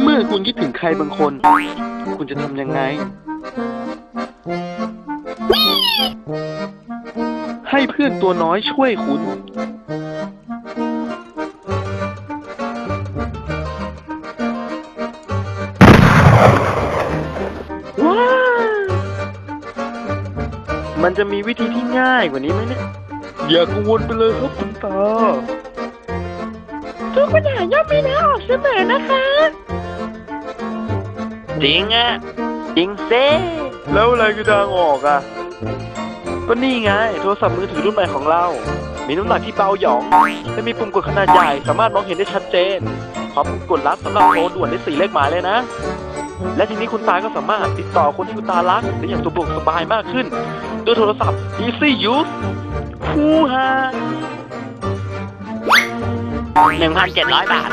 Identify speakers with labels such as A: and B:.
A: เมื่อคุณคิดถึงใครบางคน คุณจะทำยังไง ให้เพื่อนตัวน้อยช่วยคุณว้ามันจะมีวิธีที่ง่ายกว่านี้ไหมเนี่ย อย่ากังวลไปเลยครับคุณตา ทุกปัญหาย่อมมีทางออกเสมอนะคะ จริงอะจริงเซ่แล้วอะไรคือทางออกอะก็นี่ไง โทรศัพท์มือถือรุ่นใหม่ของเรา มีน้ำหนักที่เบาหยอง และมีปุ่มกดขนาดใหญ่ สามารถมองเห็นได้ชัดเจนพร้อมปุ่มกดลับสำหรับโทรด่วนได้สี่เลขหมายเลยนะ และทีนี้คุณตาก็สามารถติดต่อคนที่คุณตารักได้อย่างสะดวกสบายมากขึ้นด้วยโทรศัพท์ Easy Use ฮูฮา
B: หนึ่งพันเจ็ดร้อยบาท